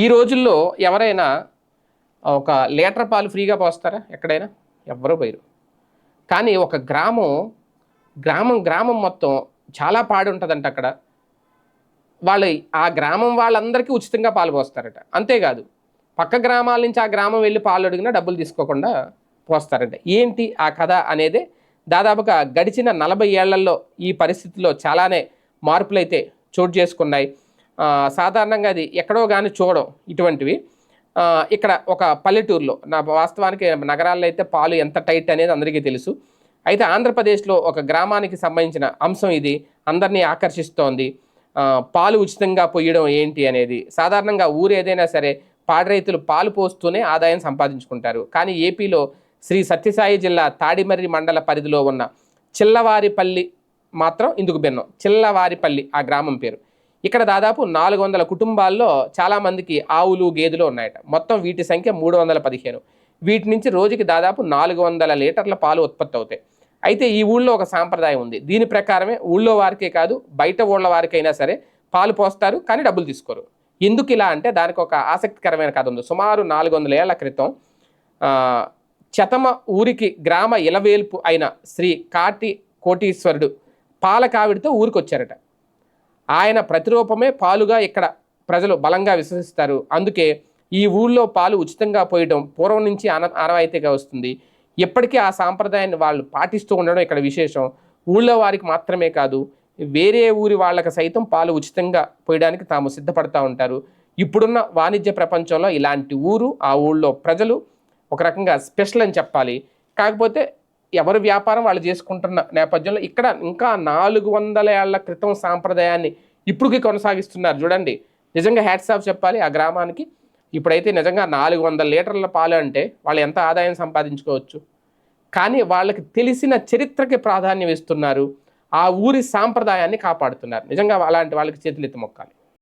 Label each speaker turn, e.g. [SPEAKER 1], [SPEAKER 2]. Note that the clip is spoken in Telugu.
[SPEAKER 1] ఈ రోజుల్లో ఎవరైనా ఒక లీటర్ పాలు ఫ్రీగా పోస్తారా? ఎక్కడైనా? ఎవ్వరూ పోయరు. కానీ ఒక గ్రామం గ్రామం గ్రామం మొత్తం చాలా పాడి ఉంటుందంట అక్కడ. వాళ్ళు ఆ గ్రామం వాళ్ళందరికీ ఉచితంగా పాలు పోస్తారట. అంతేకాదు పక్క గ్రామాల నుంచి ఆ గ్రామం వెళ్ళి పాలు అడిగినా డబ్బులు తీసుకోకుండా పోస్తారట. ఏంటి ఆ కథ అనేది దాదాపుగా గడిచిన నలభై ఏళ్ళలో ఈ పరిస్థితిలో చాలానే మార్పులైతే చోటు చేసుకున్నాయి. సాధారణంగా అది ఎక్కడో కానీ చూడడం ఇటువంటివి. ఇక్కడ ఒక పల్లెటూరులో నా వాస్తవానికి నగరాల్లో అయితే పాలు ఎంత టైట్ అనేది అందరికీ తెలుసు. అయితే ఆంధ్రప్రదేశ్లో ఒక గ్రామానికి సంబంధించిన అంశం ఇది అందరినీ ఆకర్షిస్తోంది. పాలు ఉచితంగా పొయ్యడం ఏంటి అనేది. సాధారణంగా ఊరు ఏదైనా సరే పాడి రైతులు పాలు పోస్తూనే ఆదాయం సంపాదించుకుంటారు. కానీ ఏపీలో శ్రీ సత్యసాయి జిల్లా తాడిమర్రి మండల పరిధిలో ఉన్న చిల్లవారిపల్లి మాత్రం ఇందుకు భిన్నం. చిల్లవారిపల్లి ఆ గ్రామం పేరు. ఇక్కడ దాదాపు నాలుగు వందల కుటుంబాల్లో చాలామందికి ఆవులు గేదెలు ఉన్నాయట. మొత్తం వీటి సంఖ్య మూడు వందల పదిహేను. వీటి నుంచి రోజుకి దాదాపు నాలుగు వందల లీటర్ల పాలు ఉత్పత్తి అవుతాయి. అయితే ఈ ఊళ్ళో ఒక సాంప్రదాయం ఉంది. దీని ప్రకారమే ఊళ్ళో వారికే కాదు బయట ఊళ్ళ వారికైనా సరే పాలు పోస్తారు కానీ డబ్బులు తీసుకోరు. ఎందుకు ఇలా అంటే దానికి ఒక ఆసక్తికరమైన కథ ఉంది. సుమారు నాలుగు వందల ఏళ్ళ క్రితం చతమ ఊరికి గ్రామ ఇలవేల్పు అయిన శ్రీ కాటి కోటీశ్వరుడు పాల కావిడితో ఆయన ప్రతిరూపమే పాలుగా ఇక్కడ ప్రజలు బలంగా విశ్వసిస్తారు. అందుకే ఈ ఊళ్ళో పాలు ఉచితంగా పోయడం పూర్వం నుంచి అన ఆనవాయితీగా వస్తుంది. ఎప్పటికీ ఆ సాంప్రదాయాన్ని వాళ్ళు పాటిస్తూ ఉండడం ఇక్కడ విశేషం. ఊళ్ళో వారికి మాత్రమే కాదు వేరే ఊరి వాళ్ళకి సైతం పాలు ఉచితంగా పోయడానికి తాము సిద్ధపడతా ఉంటారు. ఇప్పుడున్న వాణిజ్య ప్రపంచంలో ఇలాంటి ఊరు ఆ ఊళ్ళో ప్రజలు ఒక రకంగా స్పెషల్ అని చెప్పాలి. కాకపోతే ఎవరు వ్యాపారం వాళ్ళు చేసుకుంటున్న నేపథ్యంలో ఇక్కడ ఇంకా నాలుగు వందల ఏళ్ళ క్రితం సాంప్రదాయాన్ని ఇప్పటికీ కొనసాగిస్తున్నారు. చూడండి నిజంగా హ్యాట్స్ ఆఫ్ చెప్పాలి ఆ గ్రామానికి. ఇప్పుడైతే నిజంగా నాలుగు వందల లీటర్ల పాలు అంటే వాళ్ళు ఎంత ఆదాయం సంపాదించుకోవచ్చు? కానీ వాళ్ళకి తెలిసిన చరిత్రకి ప్రాధాన్యం ఇస్తున్నారు. ఆ ఊరి సాంప్రదాయాన్ని కాపాడుతున్నారు. నిజంగా అలాంటి వాళ్ళకి చేతులెత్తి మొక్కాలి.